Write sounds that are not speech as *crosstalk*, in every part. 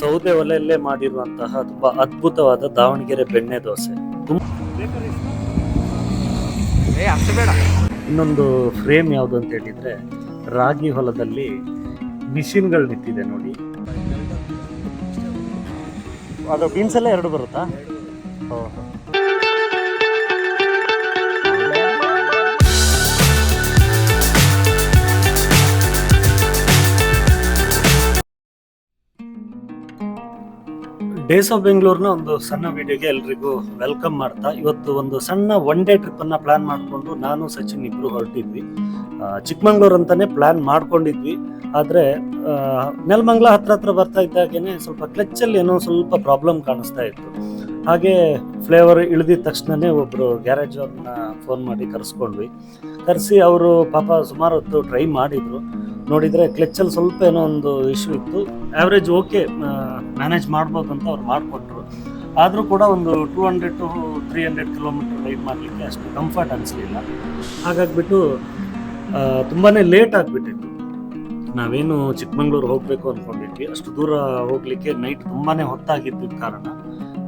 ಸೌದೆ ಒಲೆಯಲ್ಲೇ ಮಾಡಿರುವಂತಹ ತುಂಬಾ ಅದ್ಭುತವಾದ ದಾವಣಗೆರೆ ಬೆಣ್ಣೆ ದೋಸೆ. ಏ ಅಷ್ಟು ಬೇಡ. ಇನ್ನೊಂದು ಫ್ರೇಮ್ ಯಾವುದು ಅಂತ ಹೇಳಿದ್ರೆ ರಾಗಿ ಹೊಲದಲ್ಲಿ ಮಿಷಿನ್ಗಳು ನಿಂತಿದೆ ನೋಡಿ. ಅದು ಬೀನ್ಸ್ ಎಲ್ಲ ಎರಡು ಬರುತ್ತಾ? ಓಹೋ. ಡೇಸ್ ಆಫ್ ಬೆಂಗಳೂರಿನ ಒಂದು ಸಣ್ಣ ವಿಡಿಯೋಗೆ ಎಲ್ರಿಗೂ ವೆಲ್ಕಮ್ ಮಾಡ್ತಾ, ಇವತ್ತು ಒಂದು ಸಣ್ಣ ಒನ್ ಡೇ ಟ್ರಿಪ್ ಅನ್ನ ಪ್ಲಾನ್ ಮಾಡಿಕೊಂಡು ನಾನು, ಸಚಿನ್ ಇಬ್ರು ಹೊರಟಿದ್ವಿ. ಚಿಕ್ಕಮಂಗ್ಳೂರು ಅಂತಲೇ ಪ್ಲಾನ್ ಮಾಡ್ಕೊಂಡಿದ್ವಿ. ಆದರೆ ನೆಲಮಂಗ್ಲ ಹತ್ರ ಹತ್ರ ಬರ್ತಾ ಇದ್ದಾಗೇನೆ ಸ್ವಲ್ಪ ಕ್ಲಚ್ಚಲ್ಲಿ ಏನೋ ಸ್ವಲ್ಪ ಪ್ರಾಬ್ಲಮ್ ಕಾಣಿಸ್ತಾ ಇತ್ತು. ಹಾಗೆ ಫ್ಲೇವರ್ ಇಳಿದಿದ ತಕ್ಷಣನೇ ಒಬ್ಬರು ಗ್ಯಾರೇಜ್ ಅವ್ರನ್ನ ಫೋನ್ ಮಾಡಿ ಕರೆಸ್ಕೊಂಡ್ವಿ. ಕರೆಸಿ ಅವರು ಪಾಪ ಸುಮಾರು ಹೊತ್ತು ಟ್ರೈ ಮಾಡಿದ್ರು. ನೋಡಿದ್ರೆ ಕ್ಲಚ್ಚಲ್ಲಿ ಸ್ವಲ್ಪ ಏನೋ ಒಂದು ಇಶ್ಯೂ ಇತ್ತು. ಆವ್ರೇಜ್ ಓಕೆ ಮ್ಯಾನೇಜ್ ಮಾಡ್ಬೋದು ಅಂತ ಅವ್ರು ಮಾಡಿಕೊಟ್ರು. ಆದರೂ ಕೂಡ ಒಂದು two hundred to three hundred kilometre ride ಮಾಡಲಿಕ್ಕೆ ಅಷ್ಟು ಕಂಫರ್ಟ್ ಅನಿಸ್ಲಿಲ್ಲ. ಹಾಗಾಗ್ಬಿಟ್ಟು ತುಂಬಾ ಲೇಟ್ ಆಗಿಬಿಟ್ಟಿತ್ತು. ನಾವೇನು ಚಿಕ್ಕಮಂಗ್ಳೂರು ಹೋಗಬೇಕು ಅಂದ್ಕೊಂಡಿದ್ವಿ ಅಷ್ಟು ದೂರ ಹೋಗಲಿಕ್ಕೆ ನೈಟ್ ತುಂಬಾ ಹೊತ್ತಾಗಿದ್ದ ಕಾರಣ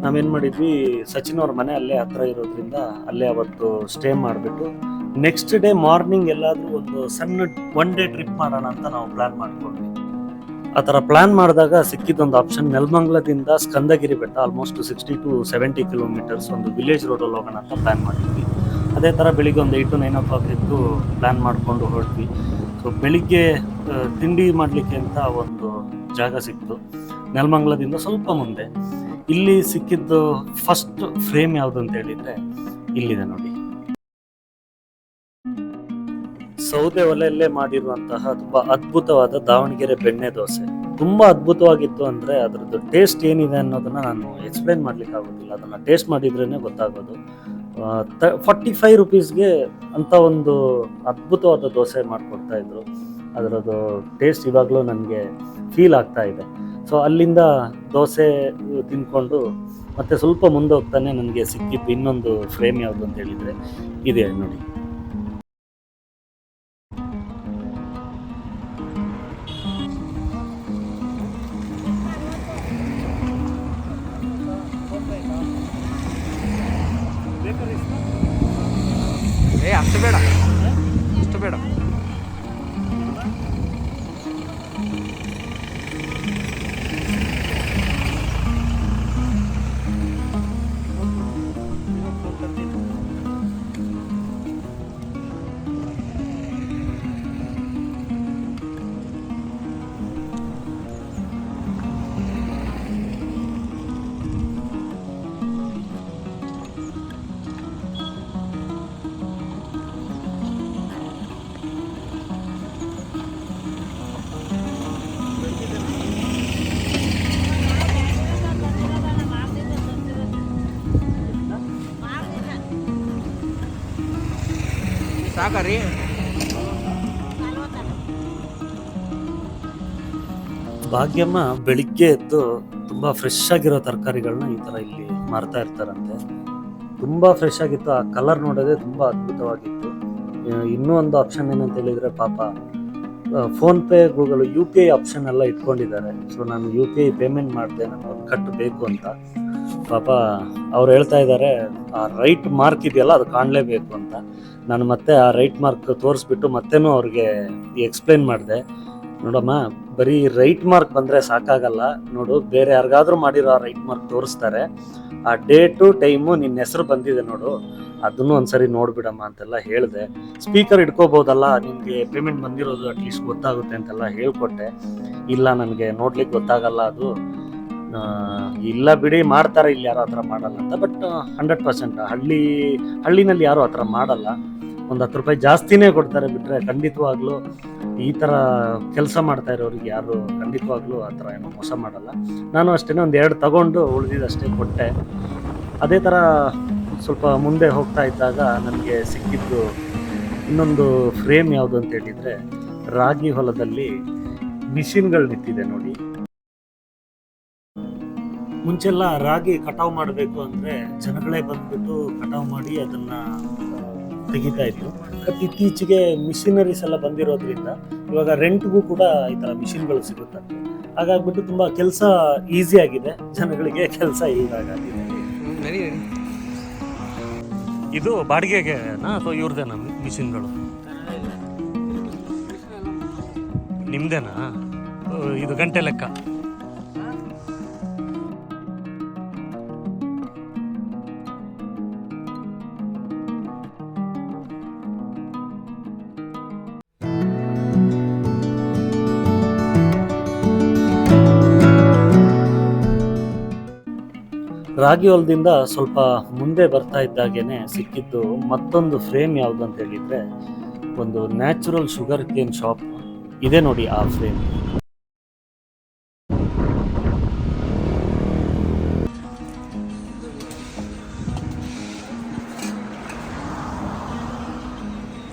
ನಾವೇನು ಮಾಡಿದ್ವಿ, ಸಚಿನ್ ಅವ್ರ ಮನೆ ಅಲ್ಲೇ ಹತ್ರ ಇರೋದ್ರಿಂದ ಅಲ್ಲೇ ಅವತ್ತು ಸ್ಟೇ ಮಾಡಿಬಿಟ್ಟು ನೆಕ್ಸ್ಟ್ ಡೇ ಮಾರ್ನಿಂಗ್ ಎಲ್ಲಾದರೂ ಒಂದು ಸಣ್ಣ ಒನ್ ಡೇ ಟ್ರಿಪ್ ಮಾಡೋಣ ಅಂತ ನಾವು ಪ್ಲಾನ್ ಮಾಡ್ಕೊಂಡ್ವಿ. ಆ ಥರ ಪ್ಲಾನ್ ಮಾಡಿದಾಗ ಸಿಕ್ಕಿದ್ದೊಂದು ಆಪ್ಷನ್ ನೆಲಮಂಗ್ಲದಿಂದ ಸ್ಕಂದಗಿರಿ ಬೆಟ್ಟ almost sixty to seventy kilometres ಒಂದು ವಿಲೇಜ್ ರೋಡಲ್ಲಿ ಹೋಗೋಣ ಅಂತ ಪ್ಲ್ಯಾನ್ ಮಾಡಿದ್ವಿ. ಅದೇ ಥರ ಬೆಳಿಗ್ಗೆ ಒಂದು eight to nine o'clock ಇದ್ದು ಪ್ಲ್ಯಾನ್ ಮಾಡಿಕೊಂಡು ಹೊರಟ್ವಿ. ಸೊ ಬೆಳಿಗ್ಗೆ ತಿಂಡಿ ಮಾಡಲಿಕ್ಕೆ ಅಂತ ಒಂದು ಜಾಗ ಸಿಕ್ತು. ನೆಲಮಂಗ್ಲದಿಂದ ಸ್ವಲ್ಪ ಮುಂದೆ. ಇಲ್ಲಿ ಸಿಕ್ಕಿದ್ದು ಫಸ್ಟ್ ಫ್ರೇಮ್ ಯಾವುದು ಅಂತ ಹೇಳಿದರೆ ಇಲ್ಲಿದೆ ನೋಡಿ. ಸೌದೆ ಒಲೆಯಲ್ಲೇ ಮಾಡಿರುವಂತಹ ತುಂಬಾ ಅದ್ಭುತವಾದ ದಾವಣಗೆರೆ ಬೆಣ್ಣೆ ದೋಸೆ. ತುಂಬಾ ಅದ್ಭುತವಾಗಿತ್ತು ಅಂದ್ರೆ ಅದರದ್ದು ಟೇಸ್ಟ್ ಏನಿದೆ ಅನ್ನೋದನ್ನ ನಾನು ಎಕ್ಸ್ಪ್ಲೈನ್ ಮಾಡ್ಲಿಕ್ಕೆ ಆಗೋದಿಲ್ಲ. ಅದನ್ನ ಟೇಸ್ಟ್ ಮಾಡಿದ್ರೇನೆ ಗೊತ್ತಾಗೋದು. ಫಾರ್ಟಿ ಫೈವ್ ರುಪೀಸ್ಗೆ ಅಂತ ಒಂದು ಅದ್ಭುತವಾದ ದೋಸೆ ಮಾಡಿಕೊಡ್ತಾ ಇದ್ರು. ಅದರದ್ದು ಟೇಸ್ಟ್ ಇವಾಗಲೂ ನನಗೆ ಫೀಲ್ ಆಗ್ತಾ ಇದೆ. ಸೊ ಅಲ್ಲಿಂದ ದೋಸೆ ತಿನ್ಕೊಂಡು ಮತ್ತೆ ಸ್ವಲ್ಪ ಮುಂದೆ ಹೋಗ್ತಾನೆ ನನಗೆ ಸಿಕ್ಕಿದ್ದು ಇನ್ನೊಂದು ಫ್ರೇಮ್ ಯಾವುದು ಅಂತ ಹೇಳಿದ್ರೆ. ಇದೆ ನೋಡಿ. ಸಾಕರಿ ಭಾಗ್ಯಮ್ಮ ಬೆಳಿಗ್ಗೆ ಎದ್ದು ತುಂಬಾ ಫ್ರೆಶ್ ಆಗಿರೋ ತರಕಾರಿಗಳನ್ನ ಈ ತರ ಇಲ್ಲಿ ಮಾರ್ತಾ ಇರ್ತಾರಂತೆ. ತುಂಬಾ ಫ್ರೆಶ್ ಆಗಿತ್ತು. ಆ ಕಲರ್ ನೋಡೋದೇ ತುಂಬಾ ಅದ್ಭುತವಾಗಿತ್ತು. ಇನ್ನೂ ಒಂದು ಆಪ್ಷನ್ ಏನಂತ ಹೇಳಿದ್ರೆ ಪಾಪ PhonePe Google U P I option ಎಲ್ಲ ಇಟ್ಕೊಂಡಿದ್ದಾರೆ. ಸೊ ನಾನು ಯು ಪಿ ಐ ಪೇಮೆಂಟ್ ಮಾಡಿದೆ ನಾನು ಅಂತ. ಪಾಪ ಅವ್ರು ಹೇಳ್ತಾ ಇದ್ದಾರೆ, ಆ ರೈಟ್ ಮಾರ್ಕ್ ಇದೆಯಲ್ಲ ಅದು ಕಾಣಲೇಬೇಕು ಅಂತ. ನಾನು ಮತ್ತೆ ಆ ರೈಟ್ ಮಾರ್ಕ್ ತೋರಿಸ್ಬಿಟ್ಟು ಮತ್ತೇನು ಅವ್ರಿಗೆ ಎಕ್ಸ್ಪ್ಲೈನ್ ಮಾಡಿದೆ. ನೋಡಮ್ಮ, ಬರೀ ರೈಟ್ ಮಾರ್ಕ್ ಬಂದರೆ ಸಾಕಾಗಲ್ಲ. ನೋಡು, ಬೇರೆ ಯಾರಿಗಾದ್ರೂ ಮಾಡಿರೋ ಆ ರೈಟ್ ಮಾರ್ಕ್ ತೋರಿಸ್ತಾರೆ. ಆ ಡೇಟು ಟೈಮು ನಿನ್ನ ಹೆಸರು ಬಂದಿದೆ ನೋಡು. ಅದನ್ನು ಒಂದ್ಸರಿ ನೋಡ್ಬಿಡಮ್ಮ ಅಂತೆಲ್ಲ ಹೇಳಿದೆ. ಸ್ಪೀಕರ್ ಇಟ್ಕೋಬೋದಲ್ಲ ನಿಮಗೆ ಪೇಮೆಂಟ್ ಬಂದಿರೋದು ಅಟ್ಲೀಸ್ಟ್ ಗೊತ್ತಾಗುತ್ತೆ ಅಂತೆಲ್ಲ ಹೇಳ್ಕೊಟ್ಟೆ. ಇಲ್ಲ, ನನಗೆ ನೋಡ್ಲಿಕ್ಕೆ ಗೊತ್ತಾಗಲ್ಲ ಅದು. ಇಲ್ಲ ಬಿಡಿ, ಮಾಡ್ತಾರೆ ಇಲ್ಲಿ ಯಾರು ಆ ಥರ ಮಾಡಲ್ಲ ಅಂತ. ಬಟ್ ಹಂಡ್ರೆಡ್ ಪರ್ಸೆಂಟ್ ಹಳ್ಳಿ, ಹಳ್ಳಿನಲ್ಲಿ ಯಾರು ಆ ಥರ ಮಾಡಲ್ಲ. ಒಂದು ಹತ್ತು ರೂಪಾಯಿ ಜಾಸ್ತಿನೇ ಕೊಡ್ತಾರೆ ಬಿಟ್ಟರೆ ಖಂಡಿತವಾಗ್ಲೂ ಈ ಥರ ಕೆಲಸ ಮಾಡ್ತಾ ಇರೋರಿಗೆ ಯಾರು ಖಂಡಿತವಾಗ್ಲೂ ಆ ಥರ ಏನೋ ಮೋಸ ಮಾಡಲ್ಲ. ನಾನು ಅಷ್ಟೇ ಒಂದು ಎರಡು ತಗೊಂಡು ಉಳಿದಿದ್ದಷ್ಟೇ ಕೊಟ್ಟೆ. ಅದೇ ಥರ ಸ್ವಲ್ಪ ಮುಂದೆ ಹೋಗ್ತಾ ಇದ್ದಾಗ ನನಗೆ ಸಿಕ್ಕಿದ್ದು ಇನ್ನೊಂದು ಫ್ರೇಮ್ ಯಾವುದು ಅಂತ ಹೇಳಿದರೆ ರಾಗಿ ಹೊಲದಲ್ಲಿ ಮಿಷಿನ್ಗಳು ನಿಂತಿದೆ ನೋಡಿ. ಮುಂಚೆಲ್ಲ ರಾಗಿ ಕಟಾವು ಮಾಡಬೇಕು ಅಂದರೆ ಜನಗಳೇ ಬಂದ್ಬಿಟ್ಟು ಕಟಾವು ಮಾಡಿ ಅದನ್ನು ತೆಗಿತಾ ಇದ್ರು. ಬಟ್ ಇತ್ತೀಚೆಗೆ ಮಿಷಿನರೀಸ್ ಎಲ್ಲ ಬಂದಿರೋದ್ರಿಂದ ಇವಾಗ ರೆಂಟ್ಗೂ ಕೂಡ ಈ ಥರ ಮಿಷಿನ್ಗಳು ಸಿಗುತ್ತೆ. ಹಾಗಾಗ್ಬಿಟ್ಟು ತುಂಬಾ ಕೆಲಸ ಈಸಿ ಆಗಿದೆ. ಜನಗಳಿಗೆ ಕೆಲಸ ನಡಿ ಇದು ಬಾಡಿಗೆಗೆ ಅಥವಾ ಇವ್ರದೇನಾ ಮಿಷಿನ್ಗಳು? ನಿಮ್ದೇನಾ? ಓ, ಇದು ಗಂಟೆ ಲೆಕ್ಕ. ರಾಗಿ ಹೊಲದಿಂದ ಸ್ವಲ್ಪ ಮುಂದೆ ಬರ್ತಾ ಇದ್ದಾಗೇನೆ ಸಿಕ್ಕಿದ್ದು ಮತ್ತೊಂದು ಫ್ರೇಮ್ ಯಾವುದು ಅಂತ ಹೇಳಿದ್ರೆ ಒಂದು ನ್ಯಾಚುರಲ್ ಶುಗರ್ ಕೇನ್ ಶಾಪ್. ಇದೆ ನೋಡಿ ಆ ಫ್ರೇಮ್.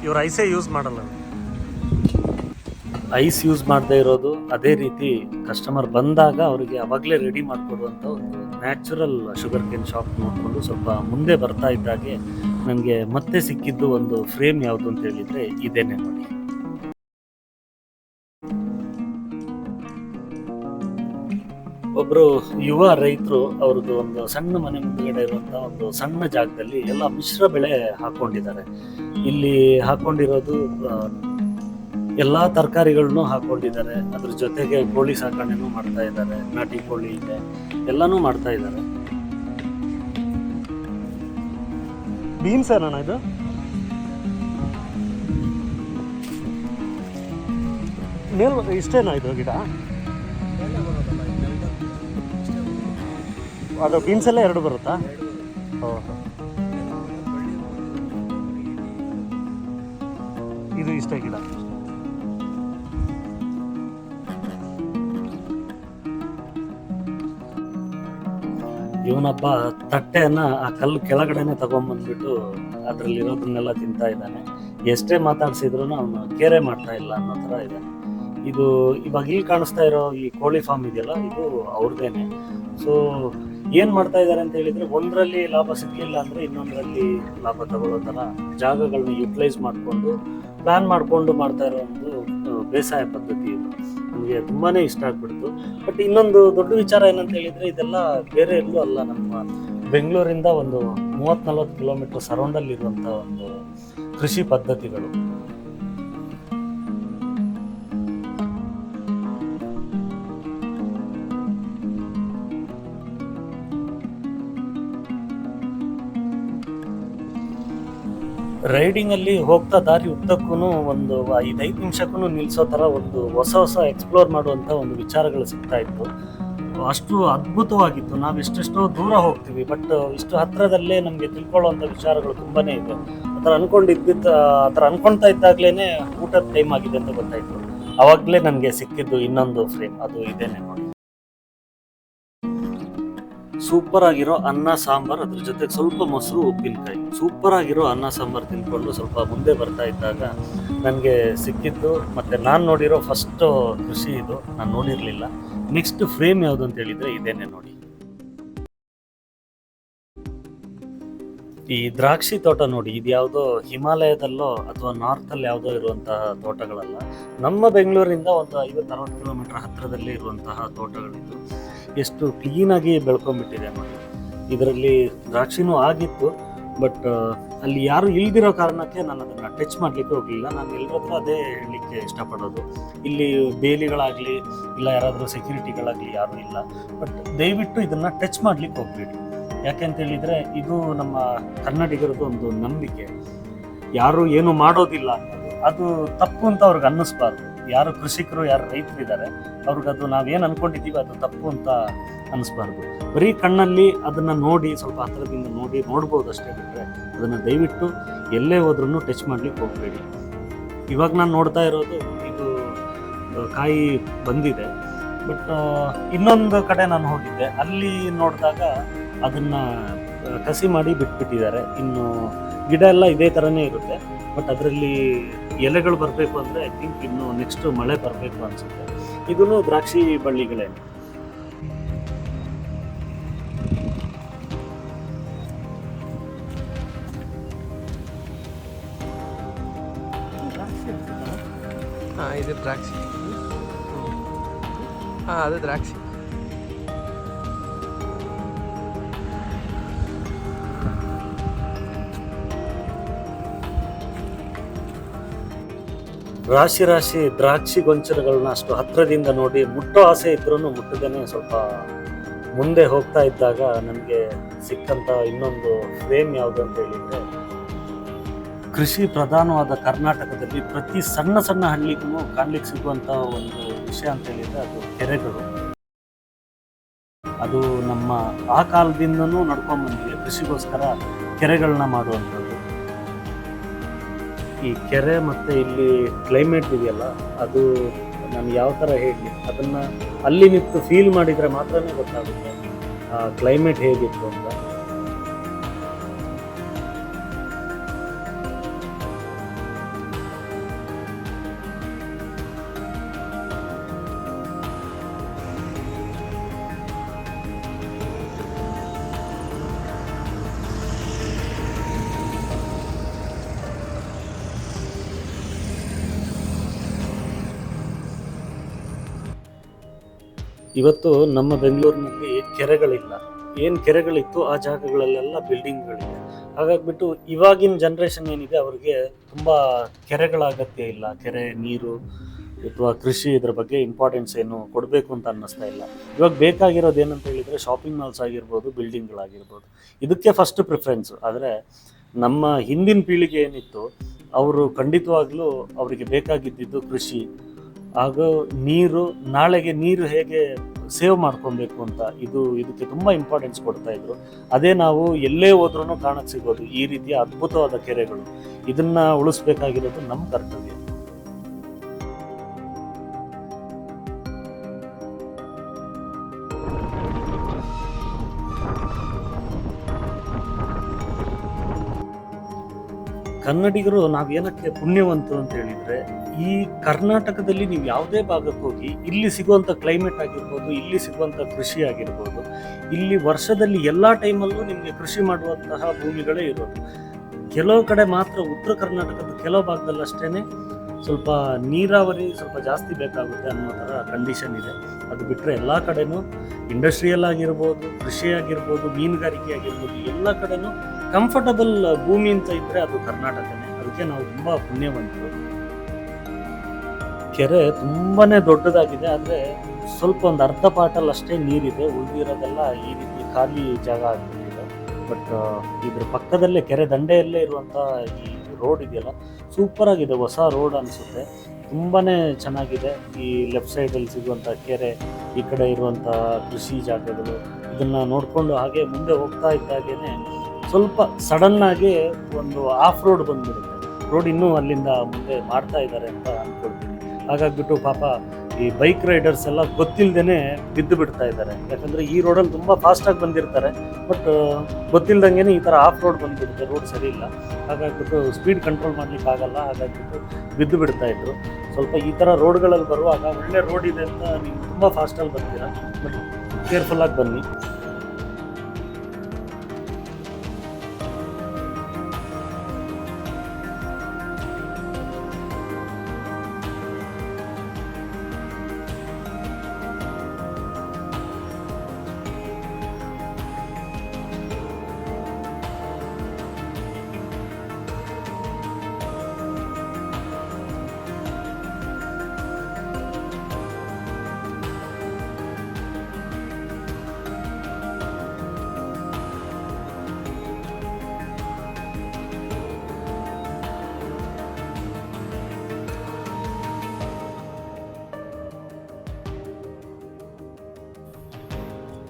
ಇವ್ರು ಐಸೇ ಯೂಸ್ ಮಾಡಲ್ಲ ಐಸ್ ಯೂಸ್ ಮಾಡದೇ ಇರೋದು. ಅದೇ ರೀತಿ ಕಸ್ಟಮರ್ ಬಂದಾಗ ಅವರಿಗೆ ಅವಾಗಲೇ ರೆಡಿ ಮಾಡಿಕೊಡುವಂಥ ಒಂದು ನ್ಯಾಚುರಲ್ ಶುಗರ್ ಕೇನ್ ಶಾಪ್ ನೋಡಿಕೊಂಡು ಸ್ವಲ್ಪ ಮುಂದೆ ಬರ್ತಾ ಇದ್ದಾಗೆ ನನಗೆ ಮತ್ತೆ ಸಿಕ್ಕಿದ್ದು ಒಂದು ಫ್ರೇಮ್ ಯಾವುದು ಅಂತ ಹೇಳಿದ್ರೆ ಇದೇನೆ ನೋಡಿ. ಒಬ್ಬರು ಯುವ ರೈತರು ಅವ್ರದ್ದು ಒಂದು ಸಣ್ಣ ಮನೆ ಮುಂದ್ಗಡೆ ಇರುವಂತ ಒಂದು ಸಣ್ಣ ಜಾಗದಲ್ಲಿ ಎಲ್ಲ ಮಿಶ್ರ ಬೆಳೆ ಹಾಕೊಂಡಿದ್ದಾರೆ. ಇಲ್ಲಿ ಹಾಕೊಂಡಿರೋದು ಎಲ್ಲಾ ತರಕಾರಿಗಳನ್ನು ಹಾಕೊಂಡಿದ್ದಾರೆ. ಅದ್ರ ಜೊತೆಗೆ ಕೋಳಿ ಸಾಕಣೆನೂ ಮಾಡ್ತಾ ಇದ್ದಾರೆ. ನಾಟಿ ಕೋಳಿ ಇದೆ. ಎಲ್ಲಾನು ಮಾಡ್ತಾ ಇದ್ದಾರೆ. ಬೀನ್ಸ್ ಏನಣ್ಣ ಇದು? ಮೇಲ್ ಇಷ್ಟೇನಾ ಇದು ಗಿಡ? ಅದು ಬೀನ್ಸ್ ಎಲ್ಲ ಎರಡು ಬರುತ್ತಾ? ಓಹೋ. ಇದು ಇಷ್ಟ ಗಿಡ. ಇವನೊಬ್ಬ ತಟ್ಟೆನ ಆ ಕಲ್ಲು ಕೆಳಗಡೆನೆ ತಗೊಂಬಂದ್ಬಿಟ್ಟು ಅದ್ರಲ್ಲಿರೋದನ್ನೆಲ್ಲ ತಿಂತಾ ಇದ್ದಾನೆ. ಎಷ್ಟೇ ಮಾತಾಡ್ಸಿದ್ರು ಅವನು ಕೇರೆ ಮಾಡ್ತಾ ಇಲ್ಲ ಅನ್ನೋ ತರ ಇದೆ. ಇದು ಇವಾಗ ಇಲ್ಲಿ ಕಾಣಿಸ್ತಾ ಇರೋ ಈ ಕೋಳಿ ಫಾರ್ಮ್ ಇದೆಯಲ್ಲ, ಇದು ಅವ್ರದ್ದೇನೆ ಸೊ ಏನ್ ಮಾಡ್ತಾ ಇದ್ದಾರೆ ಅಂತ ಹೇಳಿದ್ರೆ, ಒಂದರಲ್ಲಿ ಲಾಭ ಸಿಕ್ಕಿಲ್ಲ ಅಂದ್ರೆ ಇನ್ನೊಂದರಲ್ಲಿ ಲಾಭ ತಗೊಳ್ಳೋ ತರ ಜಾಗಗಳನ್ನ ಯುಟಿಲೈಸ್ ಮಾಡಿಕೊಂಡು ಪ್ಲಾನ್ ಮಾಡಿಕೊಂಡು ಮಾಡ್ತಾ ಇರೋ ಒಂದು ಬೇಸಾಯ ಪದ್ಧತಿ ಇದು. ನಮಗೆ ತುಂಬಾ ಇಷ್ಟ ಆಗ್ಬಿಡ್ತು. ಬಟ್ ಇನ್ನೊಂದು ದೊಡ್ಡ ವಿಚಾರ ಏನಂತ ಹೇಳಿದ್ರೆ, ಇದೆಲ್ಲ ಬೇರೆ ಎಲ್ಲೂ ಅಲ್ಲ. ನಮ್ಮ ಬೆಂಗಳೂರಿಂದ ಒಂದು ಮೂವತ್ತು ನಲ್ವತ್ತು ಕಿಲೋಮೀಟರ್ ಸರೌಂಡಲ್ಲಿರುವಂಥ ಒಂದು ಕೃಷಿ ಪದ್ಧತಿಗಳು. ರೈಡಿಂಗ್ ಅಲ್ಲಿ ಹೋಗ್ತಾ ದಾರಿ ಉದ್ದಕ್ಕೂ ಒಂದು ಐದೈದು ನಿಮಿಷಕ್ಕೂ ನಿಲ್ಲಿಸೋ ತರ ಒಂದು ಹೊಸ ಹೊಸ ಎಕ್ಸ್ಪ್ಲೋರ್ ಮಾಡುವಂತ ಒಂದು ವಿಚಾರಗಳು ಸಿಗ್ತಾ ಇತ್ತು. ಅಷ್ಟು ಅದ್ಭುತವಾಗಿತ್ತು. ನಾವು ಇಷ್ಟೆಷ್ಟೋ ದೂರ ಹೋಗ್ತೀವಿ ಬಟ್ ಇಷ್ಟು ಹತ್ರದಲ್ಲೇ ನಮಗೆ ತಿಳ್ಕೊಳ್ಳುವಂಥ ವಿಚಾರಗಳು ತುಂಬಾ ಇದೆ ಆ ಥರ ಅಂದ್ಕೊಂಡಿದ್ದ ಆ ಥರ ಅಂದ್ಕೊಳ್ತಾ ಇದ್ದಾಗಲೇ ಊಟದ ಟೈಮ್ ಆಗಿದೆ ಅಂತ ಗೊತ್ತಾಯಿತು. ಅವಾಗಲೇ ನನಗೆ ಸಿಕ್ಕಿದ್ದು ಇನ್ನೊಂದು ಫ್ರೇಮ್ ಅದು ಇದೇನೆ ನೋಡಿ. ಸೂಪರ್ ಆಗಿರೋ ಅನ್ನ, ಸಾಂಬಾರ್ ಅದ್ರ ಜೊತೆಗೆ ಸ್ವಲ್ಪ ಮೊಸರು, ಉಪ್ಪಿನಕಾಯಿ. ಸೂಪರ್ ಆಗಿರೋ ಅನ್ನ, ಸಾಂಬಾರ್ ತಿನ್ಕೊಂಡು ಸ್ವಲ್ಪ ಮುಂದೆ ಬರ್ತಾ ಇದ್ದಾಗ ನನಗೆ ಸಿಕ್ಕಿದ್ದು ಮತ್ತೆ ನಾನು ನೋಡಿರೋ ಫಸ್ಟ್ ಕೃಷಿ ಇದು. ನಾನು ನೋಡಿರಲಿಲ್ಲ. ನೆಕ್ಸ್ಟ್ ಫ್ರೇಮ್ ಯಾವುದು ಅಂತ ಹೇಳಿದ್ರೆ ಇದೇನೆ ನೋಡಿ. ಈ ದ್ರಾಕ್ಷಿ ತೋಟ ನೋಡಿ, ಇದು ಯಾವುದೋ ಹಿಮಾಲಯದಲ್ಲೋ ಅಥವಾ ನಾರ್ತಲ್ಲಿ ಯಾವುದೋ ಇರುವಂತಹ ತೋಟಗಳಲ್ಲ. ನಮ್ಮ ಬೆಂಗಳೂರಿಂದ ಒಂದು ಐವತ್ತು, ಅರವತ್ತು ಕಿಲೋಮೀಟರ್ ಹತ್ತಿರದಲ್ಲಿ ಇರುವಂತಹ ತೋಟಗಳಿದ್ದು. ಎಷ್ಟು ಕ್ಲೀನಾಗಿ ಬೆಳ್ಕೊಂಡ್ಬಿಟ್ಟಿದೆ. ನೋಡಿ ಇದರಲ್ಲಿ ದ್ರಾಕ್ಷಿನೂ ಆಗಿತ್ತು ಬಟ್ ಅಲ್ಲಿ ಯಾರು ಇಲ್ದಿರೋ ಕಾರಣಕ್ಕೆ ನಾನು ಅದನ್ನು ಟಚ್ ಮಾಡಲಿಕ್ಕೆ ಹೋಗಲಿಲ್ಲ. ನಾನು ಎಲ್ಲರತ್ರ ಅದೇ ಹೇಳಲಿಕ್ಕೆ ಇಷ್ಟಪಡೋದು. ಇಲ್ಲಿ ಬೇಲಿಗಳಾಗಲಿ, ಇಲ್ಲ ಯಾರಾದರೂ ಸೆಕ್ಯೂರಿಟಿಗಳಾಗಲಿ ಯಾರೂ ಇಲ್ಲ. ಬಟ್ ದಯವಿಟ್ಟು ಇದನ್ನು ಟಚ್ ಮಾಡ್ಲಿಕ್ಕೆ ಹೋಗ್ಬೇಡಿ. ಯಾಕೆಂತ ಹೇಳಿದರೆ, ಇದು ನಮ್ಮ ಕನ್ನಡಿಗರದ್ದು ಒಂದು ನಂಬಿಕೆ. ಯಾರು ಏನು ಮಾಡೋದಿಲ್ಲ ಅದು ತಪ್ಪು ಅಂತ ಅವ್ರಿಗೆ ಅನ್ನಿಸ್ಬಾರ್ದು. ಯಾರು ಕೃಷಿಕರು, ಯಾರು ರೈತರು ಇದ್ದಾರೆ ಅವ್ರಿಗೆ ಅದು ನಾವೇನು ಅನ್ಕೊಂಡಿದ್ದೀವಿ ಅದು ತಪ್ಪು ಅಂತ ಅನ್ನಿಸ್ಬಾರ್ದು ಬರೀ ಕಣ್ಣಲ್ಲಿ ಅದನ್ನು ನೋಡಿ, ಸ್ವಲ್ಪ ಹತ್ತಿರದಿಂದ ನೋಡಿ ನೋಡ್ಬೋದು ಅಷ್ಟೇ ಬಿಟ್ಟರೆ ಅದನ್ನು ದಯವಿಟ್ಟು ಎಲ್ಲೇ ಹೋದ್ರೂ ಟಚ್ ಮಾಡಲಿಕ್ಕೆ ಹೋಗಬೇಡಿ. ಇವಾಗ ನಾನು ನೋಡ್ತಾ ಇರೋದು ಇದು ಕಾಯಿ ಬಂದಿದೆ. ಬಟ್ ಇನ್ನೊಂದು ಕಡೆ ನಾನು ಹೋಗಿದ್ದೆ. ಅಲ್ಲಿ ನೋಡಿದಾಗ ಅದನ್ನು ಕಸಿ ಮಾಡಿ ಬಿಟ್ಬಿಟ್ಟಿದ್ದಾರೆ. ಇನ್ನು ಗಿಡ ಎಲ್ಲ ಇದೇ ಥರನೇ ಇರುತ್ತೆ. ಬಟ್ ಅದರಲ್ಲಿ ಎಲೆಗಳು ಬರಬೇಕು ಅಂದರೆ ಐ ಥಿಂಕ್ ಇನ್ನು ನೆಕ್ಸ್ಟ್ ಮಳೆ ಬರಬೇಕು ಅನ್ಸುತ್ತೆ. ಇದನ್ನು ದ್ರಾಕ್ಷಿ ಬಳ್ಳಿಗಳೇ. ಹಾಂ, ಇದು ದ್ರಾಕ್ಷಿ. ಹಾಂ, ಅದು ದ್ರಾಕ್ಷಿ. ರಾಶಿ ರಾಶಿ ದ್ರಾಕ್ಷಿ ಗೊಂಚಲುಗಳನ್ನ ಅಷ್ಟು ಹತ್ತಿರದಿಂದ ನೋಡಿ ಮುಟ್ಟೋ ಆಸೆ ಇದ್ರೂ ಮುಟ್ಟದೇನೆ ಸ್ವಲ್ಪ ಮುಂದೆ ಹೋಗ್ತಾ ಇದ್ದಾಗ ನನಗೆ ಸಿಕ್ಕಂಥ ಇನ್ನೊಂದು ಫ್ರೇಮ್ ಯಾವುದು ಅಂತ ಹೇಳಿದರೆ, ಕೃಷಿ ಪ್ರಧಾನವಾದ ಕರ್ನಾಟಕದಲ್ಲಿ ಪ್ರತಿ ಸಣ್ಣ ಸಣ್ಣ ಹಳ್ಳಿಗೂ ಕಾಣ್ಲಿಕ್ಕೆ ಸಿಗುವಂಥ ಒಂದು ವಿಷಯ ಅಂತ ಹೇಳಿದರೆ ಅದು ಕೆರೆಗಳು. ಅದು ನಮ್ಮ ಆ ಕಾಲದಿಂದನೂ ನಡ್ಕೊಂಡ್ಬಂದಿದೆ ಕೃಷಿಗೋಸ್ಕರ ಕೆರೆಗಳನ್ನ ಮಾಡುವಂಥದ್ದು. ಈ ಕೆರೆ ಮತ್ತು ಇಲ್ಲಿ ಕ್ಲೈಮೇಟ್ ಇದೆಯಲ್ಲ, ಅದು ನಾನು ಯಾವ ಥರ ಹೇಳಿ ಅದನ್ನು ಅಲ್ಲಿ ನಿಂತು ಫೀಲ್ ಮಾಡಿದರೆ ಮಾತ್ರನೇ ಗೊತ್ತಾಗುತ್ತೆ, ಆ ಕ್ಲೈಮೇಟ್ ಹೇಗಿತ್ತು ಅಂತ. ಇವತ್ತು ನಮ್ಮ ಬೆಂಗಳೂರಿನಲ್ಲಿ ಕೆರೆಗಳಿಲ್ಲ. ಏನ್ ಕೆರೆಗಳಿತ್ತು? ಆ ಜಾಗಗಳಲ್ಲೆಲ್ಲ ಬಿಲ್ಡಿಂಗ್ಗಳಿದೆ ಹಾಗಾಗ್ಬಿಟ್ಟು ಇವಾಗಿನ ಜನ್ರೇಷನ್ ಏನಿದೆ ಅವ್ರಿಗೆ ತುಂಬಾ ಕೆರೆಗಳ ಅಗತ್ಯ ಇಲ್ಲ. ಕೆರೆ, ನೀರು ಅಥವಾ ಕೃಷಿ ಇದ್ರ ಬಗ್ಗೆ ಇಂಪಾರ್ಟೆನ್ಸ್ ಏನು ಕೊಡಬೇಕು ಅಂತ ಅನ್ನಿಸ್ತಾ ಇಲ್ಲ. ಇವಾಗ ಬೇಕಾಗಿರೋದು ಏನಂತ ಹೇಳಿದ್ರೆ ಶಾಪಿಂಗ್ ಮಾಲ್ಸ್ ಆಗಿರ್ಬೋದು ಬಿಲ್ಡಿಂಗ್ಗಳಾಗಿರ್ಬೋದು ಇದಕ್ಕೆ ಫಸ್ಟ್ ಪ್ರಿಫರೆನ್ಸ್ ಆದರೆ ನಮ್ಮ ಹಿಂದಿನ ಪೀಳಿಗೆ ಏನಿತ್ತು, ಅವರು ಖಂಡಿತವಾಗ್ಲೂ ಅವರಿಗೆ ಬೇಕಾಗಿದ್ದಿದ್ದು ಕೃಷಿ. ಹಾಗೂ ನೀರು, ನಾಳೆಗೆ ನೀರು ಹೇಗೆ ಸೇವ್ ಮಾಡ್ಕೊಬೇಕು ಅಂತ ಇದು ಇದಕ್ಕೆ ತುಂಬ ಇಂಪಾರ್ಟೆನ್ಸ್ ಕೊಡ್ತಾ ಇದ್ರು. ಅದೇ ನಾವು ಎಲ್ಲೇ ಹೋದ್ರೂ ಕಾಣಕ್ಕೆ ಸಿಗೋದು. ಈ ರೀತಿಯ ಅದ್ಭುತವಾದ ಕೆರೆಗಳು. ಇದನ್ನ ಉಳಿಸ್ಬೇಕಾಗಿರೋದು ನಮ್ಮ ಕರ್ತವ್ಯ. ಕನ್ನಡಿಗರು ನಾವೇನಕ್ಕೆ ಪುಣ್ಯವಂತರು ಅಂತ ಹೇಳಿದ್ರೆ, ಈ ಕರ್ನಾಟಕದಲ್ಲಿ ನೀವು ಯಾವುದೇ ಭಾಗಕ್ಕೆ ಹೋಗಿ, ಇಲ್ಲಿ ಸಿಗುವಂತ ಕ್ಲೈಮೇಟ್ ಆಗಿರ್ಬೋದು, ಇಲ್ಲಿ ಸಿಗುವಂತ ಕೃಷಿ ಆಗಿರ್ಬೋದು, ಇಲ್ಲಿ ವರ್ಷದಲ್ಲಿ ಎಲ್ಲಾ ಟೈಮಲ್ಲೂ ನಿಮಗೆ ಕೃಷಿ ಮಾಡುವಂತಹ ಭೂಮಿಗಳೇ ಇರೋದು. ಕೆಲವು ಕಡೆ ಮಾತ್ರ ಉತ್ತರ ಕರ್ನಾಟಕದ ಕೆಲವು ಭಾಗದಲ್ಲಿ ಸ್ವಲ್ಪ ನೀರಾವರಿ ಸ್ವಲ್ಪ ಜಾಸ್ತಿ ಬೇಕಾಗುತ್ತೆ ಅನ್ನೋ ಥರ ಕಂಡೀಷನ್ ಇದೆ. ಅದು ಬಿಟ್ಟರೆ ಎಲ್ಲ ಕಡೆನೂ ಇಂಡಸ್ಟ್ರಿಯಲ್ ಆಗಿರ್ಬೋದು, ಕೃಷಿ ಆಗಿರ್ಬೋದು, ಮೀನುಗಾರಿಕೆ ಆಗಿರ್ಬೋದು, ಎಲ್ಲ ಕಡೆನೂ ಕಂಫರ್ಟಬಲ್ ಭೂಮಿ ಅಂತ ಇದ್ರೆ ಅದು ಕರ್ನಾಟಕನೇ. ಅದಕ್ಕೆ ನಾವು ತುಂಬಾ ಪುಣ್ಯವಂತರು. ಕೆರೆ ತುಂಬಾನೇ ದೊಡ್ಡದಾಗಿದೆ, ಆದ್ರೆ ಸ್ವಲ್ಪ ಒಂದು ಅರ್ಧ ಪಾಟಲ್ಲಿ ಅಷ್ಟೇ ನೀರಿದೆ. ಉಳಿದಿರೋದೆಲ್ಲ ಈ ರೀತಿ ಖಾಲಿ ಜಾಗ ಆಗಿದೆ ಬಟ್ ಇದ್ರ ಪಕ್ಕದಲ್ಲೇ ಕೆರೆ ದಂಡೆಯಲ್ಲೇ ಇರುವಂತ ಈ ರೋಡ್ ಇದೆಯಲ್ಲ ಸೂಪರ್ ಆಗಿದೆ, ಹೊಸ ರೋಡ್ ಅನಿಸುತ್ತೆ. ತುಂಬಾನೇ ಚೆನ್ನಾಗಿದೆ. ಈ ಲೆಫ್ಟ್ ಸೈಡಲ್ಲಿ ಸಿಗುವಂಥ ಕೆರೆ, ಈ ಕಡೆ ಇರುವಂಥ ಕೃಷಿ ಜಾಗಗಳು, ಇದನ್ನ ನೋಡಿಕೊಂಡು ಹಾಗೆ ಮುಂದೆ ಹೋಗ್ತಾ ಇದ್ದಾಗೇನೆ ಸ್ವಲ್ಪ ಆಗಿ ಒಂದು ಆಫ್ ರೋಡ್ ಬಂದ್ಬಿಡುತ್ತೆ. ರೋಡ್ ಇನ್ನೂ ಅಲ್ಲಿಂದ ಮುಂದೆ ಮಾಡ್ತಾ ಇದ್ದಾರೆ ಅಂತ ಅನ್ಕೊಳ್ತೀನಿ. ಹಾಗಾಗ್ಬಿಟ್ಟು ಪಾಪ ಈ ಬೈಕ್ ರೈಡರ್ಸ್ ಎಲ್ಲ ಗೊತ್ತಿಲ್ಲದೇನೆ ಬಿದ್ದು ಬಿಡ್ತಾ ಇದ್ದಾರೆ. ಯಾಕಂದ್ರೆ ಈ ರೋಡಲ್ಲಿ ತುಂಬಾ ಫಾಸ್ಟ್ ಆಗಿ ಬಂದಿರ್ತಾರೆ. ಬಟ್ ಗೊತ್ತಿಲ್ಲದಂಗೆ ಈ ತರ ಆಫ್ ರೋಡ್ ಬಂದ್ಬಿಡುತ್ತೆ. ರೋಡ್ ಸರಿ ಇಲ್ಲ. ಹಾಗಾಗ್ಬಿಟ್ಟು ಸ್ಪೀಡ್ ಕಂಟ್ರೋಲ್ ಮಾಡ್ಲಿಕ್ಕೆ ಆಗಲ್ಲ. ಹಾಗಾಗ್ಬಿಟ್ಟು ಬಿದ್ದು ಬಿಡ್ತಾ ಇದ್ರು. ಸ್ವಲ್ಪ ಈ ತರ ರೋಡ್ಗಳಲ್ಲಿ ಬರುವಾಗ ಒಳ್ಳೆ ರೋಡ್ ಇದೆ ಅಂತ ನೀವು ತುಂಬಾ ಫಾಸ್ಟಲ್ಲಿ ಬರ್ತೀರಾ ಬಟ್ ಕೇರ್ಫುಲ್ ಆಗಿ ಬನ್ನಿ.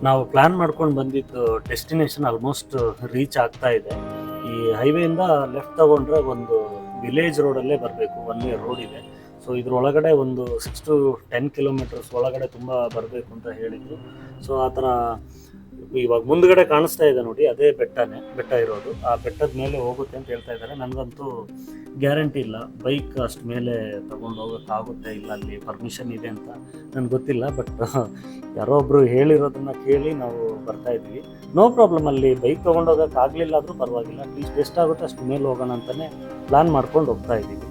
ನಾವು ಪ್ಲಾನ್ ಮಾಡ್ಕೊಂಡು ಬಂದಿದ್ದು ಡೆಸ್ಟಿನೇಷನ್ ಆಲ್ಮೋಸ್ಟ್ ರೀಚ್ ಆಗ್ತಾ ಇದೆ. ಈ ಹೈವೇಯಿಂದ ಲೆಫ್ಟ್ ತಗೊಂಡ್ರೆ ಒಂದು ವಿಲೇಜ್ ರೋಡಲ್ಲೇ ಬರಬೇಕು ಒನ್ ವೇ ರೋಡ್ ಇದೆ. ಸೊ ಇದ್ರೊಳಗಡೆ ಒಂದು ಸಿಕ್ಸ್ ಟು ಟೆನ್ ಕಿಲೋಮೀಟರ್ಸ್ ಒಳಗಡೆ ತುಂಬ ಬರಬೇಕು ಅಂತ ಹೇಳಿದ್ರು. ಸೊ ಆ ಥರ ಇವಾಗ ಮುಂದ್ಗಡೆ ಕಾಣಿಸ್ತಾ ಇದೆ ನೋಡಿ, ಅದೇ ಬೆಟ್ಟನೇ, ಬೆಟ್ಟ ಇರೋದು. ಆ ಬೆಟ್ಟದ ಮೇಲೆ ಹೋಗುತ್ತೆ ಅಂತ ಹೇಳ್ತಾ ಇದ್ದಾರೆ. ನನಗಂತೂ ಗ್ಯಾರಂಟಿ ಇಲ್ಲ. ಬೈಕ್ ಅಷ್ಟು ಮೇಲೆ ತಗೊಂಡು ಆಗುತ್ತೆ, ಇಲ್ಲ ಅಲ್ಲಿ ಪರ್ಮಿಷನ್ ಇದೆ ಅಂತ ನನಗೆ ಗೊತ್ತಿಲ್ಲ. ಬಟ್ *laughs* ಯಾರೋ ಒಬ್ರು ಹೇಳಿರೋದನ್ನ ಕೇಳಿ ನಾವು ಬರ್ತಾ ಇದ್ವಿ ನೋ ಪ್ರಾಬ್ಲಮ್, ಅಲ್ಲಿ ಬೈಕ್ ತಗೊಂಡು ಆಗಲಿಲ್ಲ ಆದ್ರೂ ಪರವಾಗಿಲ್ಲ. ಅಟ್ಲೀಸ್ಟ್ ಎಷ್ಟಾಗುತ್ತೆ ಅಷ್ಟು ಮೇಲೆ ಹೋಗೋಣ ಅಂತಲೇ ಪ್ಲಾನ್ ಮಾಡ್ಕೊಂಡು ಹೋಗ್ತಾ ಇದ್ದೀವಿ.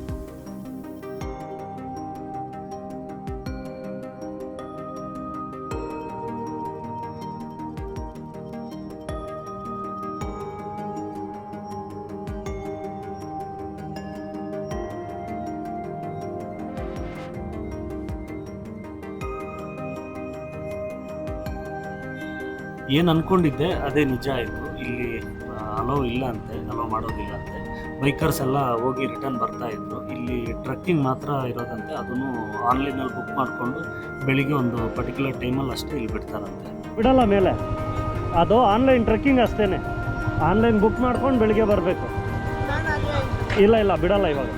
ಏನು ಅನ್ಕೊಂಡಿದ್ದೆ, ಅದೇ ನಿಜ ಆಯಿತು ಇಲ್ಲಿ ಅಲೋ ಇಲ್ಲ ಅಂತೆ ಅಲೋ ಮಾಡೋದಿಲ್ಲ ಅಂತೆ. ಬೈಕರ್ಸ್ ಎಲ್ಲ ಹೋಗಿ ರಿಟರ್ನ್ ಬರ್ತಾ ಇದ್ರು. ಇಲ್ಲಿ ಟ್ರಕ್ಕಿಂಗ್ ಮಾತ್ರ ಇರೋದಂತೆ, ಅದನ್ನು ಆನ್ಲೈನಲ್ಲಿ ಬುಕ್ ಮಾಡಿಕೊಂಡು ಬೆಳಿಗ್ಗೆ ಒಂದು ಪರ್ಟಿಕ್ಯುಲರ್ ಟೈಮಲ್ಲಿ ಅಷ್ಟೇ ಇಲ್ಲಿ ಬಿಡ್ತಾರಂತೆ. ಬಿಡಲ್ಲ ಮೇಲೆ. ಅದು ಆನ್ಲೈನ್ ಟ್ರೆಕ್ಕಿಂಗ್ ಅಷ್ಟೇ ಆನ್ಲೈನ್ ಬುಕ್ ಮಾಡ್ಕೊಂಡು ಬೆಳಿಗ್ಗೆ ಬರಬೇಕು. ಇಲ್ಲ ಇಲ್ಲ, ಬಿಡಲ್ಲ ಇವಾಗ.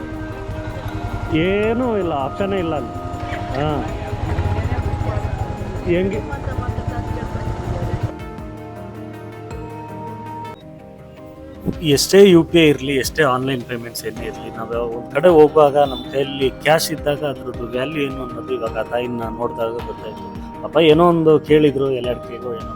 ಏನೂ ಇಲ್ಲ ಆಪ್ಷನ್ನೇ ಇಲ್ಲ ಅಲ್ಲಿ. ಹಾಂ. ಹೆಂಗೆ ಎಷ್ಟೇ ಯು ಪಿ ಐ ಇರಲಿ, ಎಷ್ಟೇ ಆನ್ಲೈನ್ ಪೇಮೆಂಟ್ಸ್ ಏನೇ ಇರಲಿ, ನಾವು ಒಂದು ಕಡೆ ಹೋಗುವಾಗ ನಮ್ಮ ಕೈಯಲ್ಲಿ ಕ್ಯಾಶ್ ಇದ್ದಾಗ ಅದ್ರದ್ದು ವ್ಯಾಲ್ಯೂ ಏನು ಅನ್ನೋದು ಇವಾಗ ಆ ತಾಯಿನ ನೋಡಿದಾಗ ಗೊತ್ತಾಯಿತು. ಅಪ್ಪ ಏನೋ ಒಂದು ಕೇಳಿದ್ರು ಎಲ್ಲರಿಗೂ ಏನೋ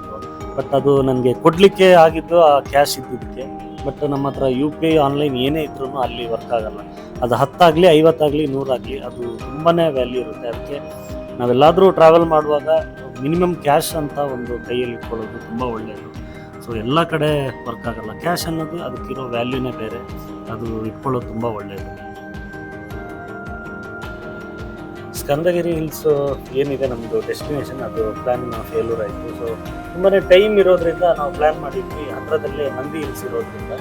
ಬಟ್ ಅದು ನನಗೆ ಕೊಡಲಿಕ್ಕೆ ಆಗಿದ್ದು ಆ ಕ್ಯಾಶ್ ಇದ್ದಿದ್ದಕ್ಕೆ. ಬಟ್ ನಮ್ಮ ಹತ್ರ ಯು ಪಿ ಐ ಆನ್ಲೈನ್ ಏನೇ ಇದ್ರೂ ಅಲ್ಲಿ ವರ್ಕ್ ಆಗಲ್ಲ. ಅದು ಹತ್ತಾಗಲಿ, ಐವತ್ತಾಗಲಿ, ನೂರಾಗಲಿ, ಅದು ತುಂಬಾ ವ್ಯಾಲ್ಯೂ ಇರುತ್ತೆ. ಅದಕ್ಕೆ ನಾವೆಲ್ಲಾದರೂ ಟ್ರಾವೆಲ್ ಮಾಡುವಾಗ ಮಿನಿಮಮ್ ಕ್ಯಾಶ್ ಅಂತ ಒಂದು ಕೈಯಲ್ಲಿ ಇಟ್ಕೊಳ್ಳೋದು ತುಂಬ ಒಳ್ಳೆಯದು ಸೊ ಎಲ್ಲ ಕಡೆ ವರ್ಕ್ ಆಗಲ್ಲ. ಕ್ಯಾಶ್ ಅನ್ನೋದು ಅದಕ್ಕಿರೋ ವ್ಯಾಲ್ಯೂನೇ ಬೇರೆ. ಅದು ಇಟ್ಕೊಳ್ಳೋದು ತುಂಬ ಒಳ್ಳೆಯದು ಸ್ಕಂದಗಿರಿ ಹಿಲ್ಸ್ ಏನಿದೆ ನಮ್ಮದು ಡೆಸ್ಟಿನೇಷನ್ ಅದು ಪ್ಲ್ಯಾನ್ ಫೇಲ್ಯೂರ್ ಆಯಿತು. ಸೊ ತುಂಬಾ ಟೈಮ್ ಇರೋದ್ರಿಂದ ನಾವು ಪ್ಲ್ಯಾನ್ ಮಾಡಿದ್ವಿ. ಹತ್ರದಲ್ಲೇ ನಂದಿ ಹಿಲ್ಸ್ ಇರೋದ್ರಿಂದ.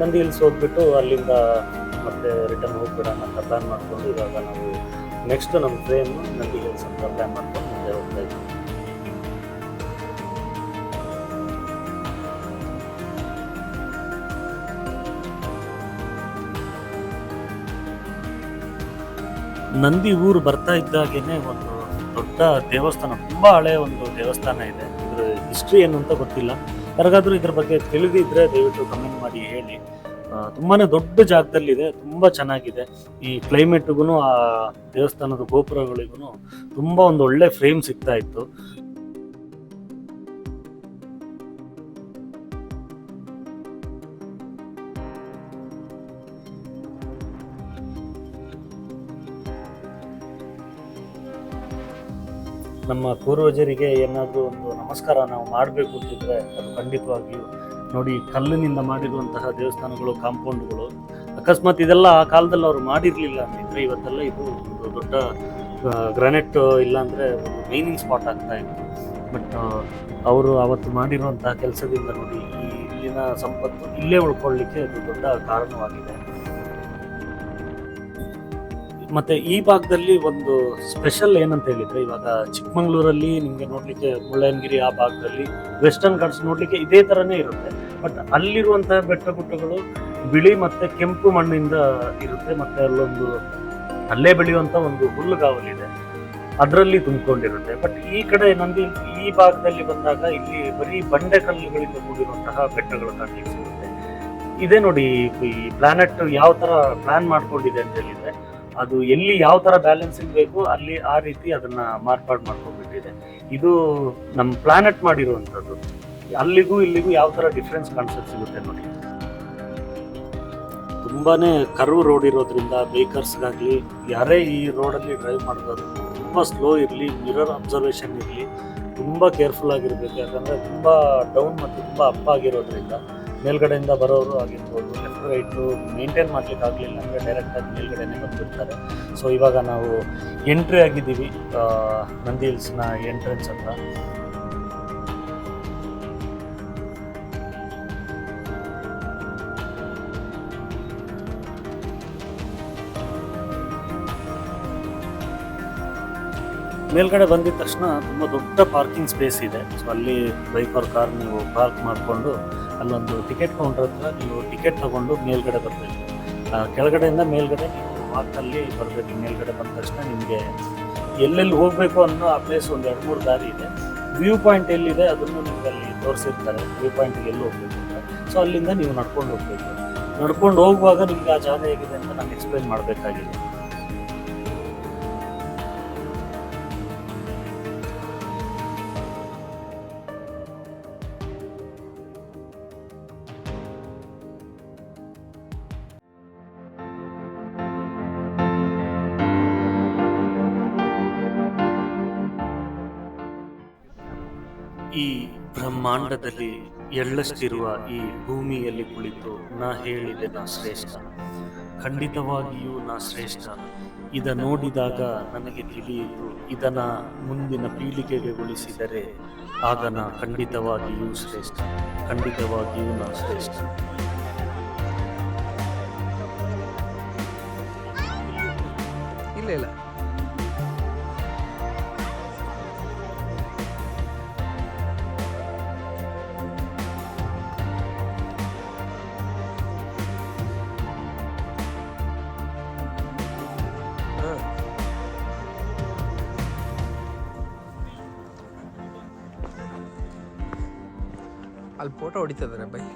ನಂದಿ ಹಿಲ್ಸ್ ಹೋಗ್ಬಿಟ್ಟು ಅಲ್ಲಿಂದ ಮತ್ತೆ ರಿಟರ್ನ್ ಹೋಗ್ಬಿಡೋಣ ಅಂತ ಪ್ಲ್ಯಾನ್ ಮಾಡಿಕೊಂಡು ಇವಾಗ ನಾವು ನೆಕ್ಸ್ಟ್ ನಮ್ಮ ಟ್ರೈನ್ ನಂದಿ ಹಿಲ್ಸ್ ಅಂತ ಪ್ಲ್ಯಾನ್ ಮಾಡ್ಕೊಂಡು ಮುಂದೆ ಹೋಗ್ತಾ ಇದ್ವಿ ನಂದಿ ಊರು ಬರ್ತಾ ಇದ್ದಾಗೇನೆ ಒಂದು ದೊಡ್ಡ ದೇವಸ್ಥಾನ, ತುಂಬ ಹಳೆಯ ಒಂದು ದೇವಸ್ಥಾನ ಇದೆ. ಇದ್ರ ಹಿಸ್ಟ್ರಿ ಏನು ಅಂತ ಗೊತ್ತಿಲ್ಲ. ಯಾರಿಗಾದ್ರೂ ಇದ್ರ ಬಗ್ಗೆ ತಿಳಿದಿದ್ರೆ ದಯವಿಟ್ಟು ಕಮೆಂಟ್ ಮಾಡಿ ಹೇಳಿ. ತುಂಬಾನೇ ದೊಡ್ಡ ಜಾಗದಲ್ಲಿದೆ, ತುಂಬಾ ಚೆನ್ನಾಗಿದೆ. ಈ ಕ್ಲೈಮೇಟ್ಗೂ ಆ ದೇವಸ್ಥಾನದ ಗೋಪುರಗಳಿಗೂ ತುಂಬಾ ಒಂದು ಒಳ್ಳೆ ಫ್ರೇಮ್ ಸಿಗ್ತಾ ಇತ್ತು. ನಮ್ಮ ಪೂರ್ವಜರಿಗೆ ಏನಾದರೂ ಒಂದು ನಮಸ್ಕಾರ ನಾವು ಮಾಡಬೇಕು ಅಂತಿದ್ರೆ ಅದು ಖಂಡಿತವಾಗಿಯೂ ನೋಡಿ, ಕಲ್ಲಿನಿಂದ ಮಾಡಿರುವಂತಹ ದೇವಸ್ಥಾನಗಳು, ಕಾಂಪೌಂಡ್ಗಳು. ಅಕಸ್ಮಾತ್ ಇದೆಲ್ಲ ಆ ಕಾಲದಲ್ಲಿ ಅವರು ಮಾಡಿರಲಿಲ್ಲ ಅಂತಿದ್ರೆ ಇವತ್ತೆಲ್ಲ ಇದು ಒಂದು ದೊಡ್ಡ ಗ್ರಾನೆಟ್ ಇಲ್ಲಾಂದರೆ ಒಂದು ಮೈನಿಂಗ್ ಸ್ಪಾಟ್ ಆಗ್ತಾ ಇತ್ತು ಬಟ್ ಅವರು ಅವತ್ತು ಮಾಡಿರುವಂತಹ ಕೆಲಸದಿಂದ ನೋಡಿ, ಈ ಇಲ್ಲಿನ ಸಂಪತ್ತು ಇಲ್ಲೇ ಉಳ್ಕೊಳ್ಳಿಕ್ಕೆ ಅದು ದೊಡ್ಡ ಕಾರಣವಾಗಿದೆ. ಮತ್ತೆ ಈ ಭಾಗದಲ್ಲಿ ಒಂದು ಸ್ಪೆಷಲ್ ಏನಂತ ಹೇಳಿದ್ರೆ ಇವಾಗ ಚಿಕ್ಕಮಂಗ್ಳೂರಲ್ಲಿ ನಿಮಗೆ ನೋಡ್ಲಿಕ್ಕೆ ಮುಳ್ಳಯ್ಯನಗಿರಿ ಆ ಭಾಗದಲ್ಲಿ ವೆಸ್ಟರ್ನ್ ಘಾಟ್ಸ್ ನೋಡ್ಲಿಕ್ಕೆ ಇದೇ ತರನೇ ಇರುತ್ತೆ. ಬಟ್ ಅಲ್ಲಿರುವಂತಹ ಬೆಟ್ಟ ಗುಡ್ಡಗಳು ಬಿಳಿ ಮತ್ತೆ ಕೆಂಪು ಮಣ್ಣಿಂದ ಇರುತ್ತೆ ಮತ್ತೆ ಅಲ್ಲೊಂದು ಅಲ್ಲೇ ಬೆಳೆಯುವಂತ ಒಂದು ಹುಲ್ಲುಗಾವಲಿದೆ. ಅದರಲ್ಲಿ ತುಂಬಿಕೊಂಡಿರುತ್ತೆ. ಬಟ್ ಈ ಕಡೆ ನಂದಿ ಈ ಭಾಗದಲ್ಲಿ ಬಂದಾಗ ಇಲ್ಲಿ ಬರೀ ಬಂಡೆ ಕಲ್ಲುಗಳಿಂದ ಕೂಡಿರುವಂತಹ ಬೆಟ್ಟಗಳು ಕಾಣಲಿಕ್ಕೆ ಸಿಗುತ್ತೆ. ಇದೇ ನೋಡಿ ಈ ಪ್ಲಾನೆಟ್ ಯಾವ ತರ ಪ್ಲಾನ್ ಮಾಡ್ಕೊಂಡಿದೆ ಅಂತ ಹೇಳಿದ್ರೆ ಅದು ಎಲ್ಲಿ ಯಾವ ತರ ಬ್ಯಾಲೆನ್ಸಿಂಗ್ ಬೇಕು, ಅಲ್ಲಿ ಆ ರೀತಿ ಅದನ್ನ ಮಾರ್ಪಾಡು ಮಾಡ್ಕೊಂಡ್ಬಿಟ್ಟಿದೆ. ಇದು ನಮ್ಮ ಪ್ಲಾನೆಟ್ ಮಾಡಿರುವಂಥದ್ದು. ಅಲ್ಲಿಗೂ ಇಲ್ಲಿಗೂ ಯಾವ ತರ ಡಿಫ್ರೆನ್ಸ್ ಕಾನ್ಸೆಪ್ಟ್ ಸಿಗುತ್ತೆ ನೋಡಿ. ತುಂಬಾನೇ ಕರ್ವ್ ರೋಡ್ ಇರೋದ್ರಿಂದ ಬೇಕರ್ಸ್ಗಾಗ್ಲಿ ಯಾರೇ ಈ ರೋಡಲ್ಲಿ ಡ್ರೈವ್ ಮಾಡೋದು ತುಂಬ ಸ್ಲೋ ಇರಲಿ ಮಿರರ್ ಅಬ್ಸರ್ವೇಷನ್ ಇರಲಿ, ತುಂಬ ಕೇರ್ಫುಲ್ ಆಗಿರಬೇಕು. ಯಾಕಂದರೆ ತುಂಬ ಡೌನ್ ಮತ್ತು ತುಂಬ ಅಪ್ ಆಗಿರೋದ್ರಿಂದ ಮೇಲ್ಗಡೆಯಿಂದ ಬರೋರು ಆಗಿರ್ಬೋದು ಲೆಫ್ಟ್ ಮೇಂಟೇನ್ ಮೇಂಟೈನ್ ಮಾಡ್ಲಿಕ್ಕೆ ಆಗಲಿಲ್ಲ ಅಂದರೆ ಡೈರೆಕ್ಟಾಗಿ ಮೇಲ್ಗಡೆನೇ ಬಂದುಬಿಡ್ತಾರೆ. ಸೊ ಇವಾಗ ನಾವು ಎಂಟ್ರಿ ಆಗಿದ್ದೀವಿ ನಂದಿ ಹಿಲ್ಸ್ನ ಎಂಟ್ರೆನ್ಸ್ ಹತ್ರ. ಮೇಲ್ಗಡೆ ಬಂದಿದ ತಕ್ಷಣ ತುಂಬ ದೊಡ್ಡ ಪಾರ್ಕಿಂಗ್ ಸ್ಪೇಸ್ ಇದೆ. ಸೊ ಅಲ್ಲಿ ಬೈಕ್ ಅವ್ರ ಕಾರ್ ನೀವು ಪಾರ್ಕ್ ಮಾಡಿಕೊಂಡು ಅಲ್ಲೊಂದು ಟಿಕೆಟ್ ಕೌಂಟರ್ ಹತ್ರ ನೀವು ಟಿಕೆಟ್ ತಗೊಂಡು ಮೇಲ್ಗಡೆ ಬರಬೇಕು. ಕೆಳಗಡೆಯಿಂದ ಮೇಲ್ಗಡೆ ನೀವು ವಾಕಲ್ಲಿ ಬರಬೇಕು. ಮೇಲ್ಗಡೆ ಬಂದ ತಕ್ಷಣ ನಿಮಗೆ ಎಲ್ಲೆಲ್ಲಿ ಹೋಗಬೇಕು ಅನ್ನೋ ಆ ಪ್ಲೇಸ್ ಒಂದು ಎರಡು ಮೂರು ದಾರಿ ಇದೆ. ವ್ಯೂ ಪಾಯಿಂಟ್ ಎಲ್ಲಿದೆ ಅದನ್ನು ನಿಮ್ಗೆ ಅಲ್ಲಿ ತೋರಿಸಿರ್ತಾರೆ ವ್ಯೂ ಪಾಯಿಂಟ್ಗೆ ಎಲ್ಲಿ ಹೋಗಬೇಕು ಅಂತ. ಸೊ ಅಲ್ಲಿಂದ ನೀವು ನಡ್ಕೊಂಡು ಹೋಗಬೇಕು. ನಡ್ಕೊಂಡು ಹೋಗುವಾಗ ನಿಮ್ಗೆ ಆ ಜಾಗ ಹೇಗಿದೆ ಅಂತ ನಾನು ಎಕ್ಸ್ಪ್ಲೈನ್ ಮಾಡಬೇಕಾಗಿದೆ. ಬ್ರಹ್ಮಾಂಡದಲ್ಲಿ ಎಳ್ಳಷ್ಟಿರುವ ಈ ಭೂಮಿಯಲ್ಲಿ ಕುಳಿತು ನಾ ಹೇಳಿದೆ, ನಾ ಶ್ರೇಷ್ಠ. ಖಂಡಿತವಾಗಿಯೂ ನಾ ಶ್ರೇಷ್ಠ. ಇದ ನೋಡಿದಾಗ ನನಗೆ ತಿಳಿಯಿತು ಇದನ್ನ ಮುಂದಿನ ಪೀಳಿಗೆಗೆ ಉಳಿಸಿದರೆ ಆಗ ನಾ ಖಂಡಿತವಾಗಿಯೂ ಶ್ರೇಷ್ಠ. ಖಂಡಿತವಾಗಿಯೂ ನಾ ಶ್ರೇಷ್ಠ. ಅಲ್ಲಿ ಫೋಟೋ ಹೊಡಿತಿದ್ದಾರೆ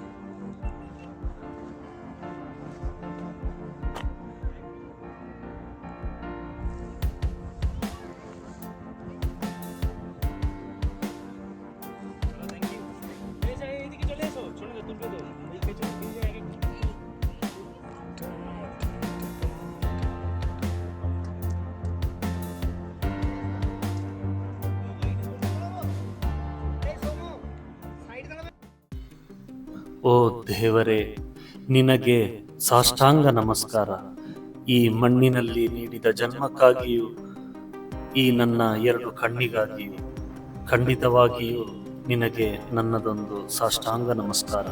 ಓ ದೇವರೇ, ನಿನಗೆ ಸಾಷ್ಟಾಂಗ ನಮಸ್ಕಾರ. ಈ ಮಣ್ಣಿನಲ್ಲಿ ನೀಡಿದ ಜನ್ಮಕ್ಕಾಗಿಯೂ, ಈ ನನ್ನ ಎರಡು ಕಣ್ಣಿಗಾಗಿಯೂ, ಖಂಡಿತವಾಗಿಯೂ ನಿನಗೆ ನನ್ನದೊಂದು ಸಾಷ್ಟಾಂಗ ನಮಸ್ಕಾರ.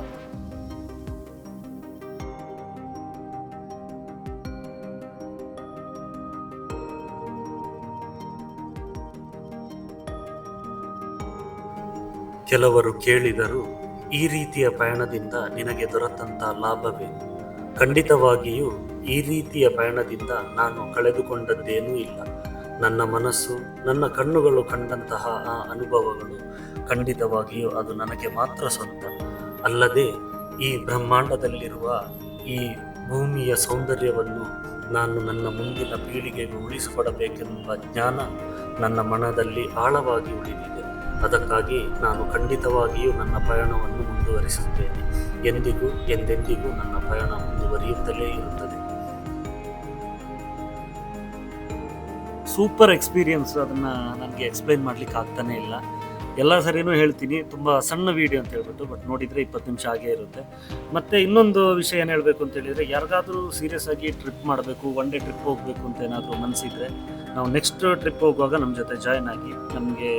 ಕೆಲವರು ಕೇಳಿದರು ಈ ರೀತಿಯ ಪಯಣದಿಂದ ನಿನಗೆ ದೊರೆತಂತ ಲಾಭವೇನು ಖಂಡಿತವಾಗಿಯೂ ಈ ರೀತಿಯ ಪಯಣದಿಂದ ನಾನು ಕಳೆದುಕೊಂಡದ್ದೇನೂ ಇಲ್ಲ. ನನ್ನ ಮನಸ್ಸು, ನನ್ನ ಕಣ್ಣುಗಳು ಕಂಡಂತಹ ಆ ಅನುಭವಗಳು ಖಂಡಿತವಾಗಿಯೂ ಅದು ನನಗೆ ಮಾತ್ರ ಸ್ವಂತ. ಅಲ್ಲದೆ ಈ ಬ್ರಹ್ಮಾಂಡದಲ್ಲಿರುವ ಈ ಭೂಮಿಯ ಸೌಂದರ್ಯವನ್ನು ನಾನು ನನ್ನ ಮುಂದಿನ ಪೀಳಿಗೆಗೆ ಉಳಿಸಿಕೊಡಬೇಕೆಂಬ ಜ್ಞಾನ ನನ್ನ ಮನದಲ್ಲಿ ಆಳವಾಗಿ ಉಳಿದಿದೆ. ಅದಕ್ಕಾಗಿ ನಾನು ಖಂಡಿತವಾಗಿಯೂ ನನ್ನ ಪ್ರಯಾಣವನ್ನು ಮುಂದುವರಿಸುತ್ತೇನೆ. ಎಂದಿಗೂ ಎಂದೆಂದಿಗೂ ನನ್ನ ಪ್ರಯಾಣ ಮುಂದುವರಿಯುತ್ತಲೇ ಇರುತ್ತದೆ. ಸೂಪರ್ ಎಕ್ಸ್ಪೀರಿಯನ್ಸ್ ಅದನ್ನು ನನಗೆ ಎಕ್ಸ್ಪ್ಲೈನ್ ಮಾಡ್ಲಿಕ್ಕೆ ಆಗ್ತಾನೆ ಇಲ್ಲ. ಎಲ್ಲ ಸರಿನೂ ಹೇಳ್ತೀನಿ. ತುಂಬ ಸಣ್ಣ ವಿಡಿಯೋ ಅಂತ ಹೇಳ್ಬಿಟ್ಟು ಬಟ್ ನೋಡಿದರೆ ಇಪ್ಪತ್ತು ನಿಮಿಷ ಆಗೇ ಇರುತ್ತೆ. ಮತ್ತು ಇನ್ನೊಂದು ವಿಷಯ ಏನು ಹೇಳಬೇಕು ಅಂತ ಹೇಳಿದರೆ, ಯಾರಿಗಾದರೂ ಸೀರಿಯಸ್ ಆಗಿ ಟ್ರಿಪ್ ಮಾಡಬೇಕು ಒನ್ ಡೇ ಟ್ರಿಪ್ ಹೋಗಬೇಕು ಅಂತ ಏನಾದರೂ ಮನಸ್ಸಿದ್ರೆ ನಾವು ನೆಕ್ಸ್ಟ್ ಟ್ರಿಪ್ ಹೋಗುವಾಗ ನಮ್ಮ ಜೊತೆ ಜಾಯ್ನ್ ಆಗಿ ನಮಗೆ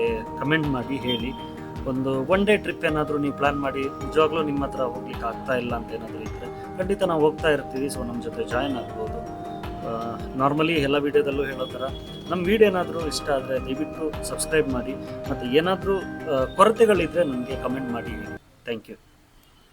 ಕಮೆಂಟ್ ಮಾಡಿ, ಹೇಳಿ. ಒಂದು ಒನ್ ಡೇ ಟ್ರಿಪ್ ಏನಾದರೂ ನೀವು ಪ್ಲ್ಯಾನ್ ಮಾಡಿ, ನಿಜವಾಗ್ಲೂ ನಿಮ್ಮ ಹತ್ರ ಹೋಗ್ಲಿಕ್ಕೆ ಆಗ್ತಾ ಇಲ್ಲ ಅಂತ ಏನಾದರೂ ಇದ್ದರೆ ಖಂಡಿತ ನಾವು ಹೋಗ್ತಾ ಇರ್ತೀವಿ ಸೊ ನಮ್ಮ ಜೊತೆ ಜಾಯ್ನ್ ಆಗ್ಬೋದು. ನಾರ್ಮಲಿ ಎಲ್ಲ ವೀಡಿಯೋದಲ್ಲೂ ಹೇಳೋ ಥರ ನಮ್ಮ ವೀಡಿಯೋ ಏನಾದರೂ ಇಷ್ಟ ಆದರೆ ದಯವಿಟ್ಟು ಸಬ್ಸ್ಕ್ರೈಬ್ ಮಾಡಿ, ಮತ್ತು ಏನಾದರೂ ಕೊರತೆಗಳಿದ್ದರೆ ನನಗೆ ಕಮೆಂಟ್ ಮಾಡಿ ಥ್ಯಾಂಕ್ ಯು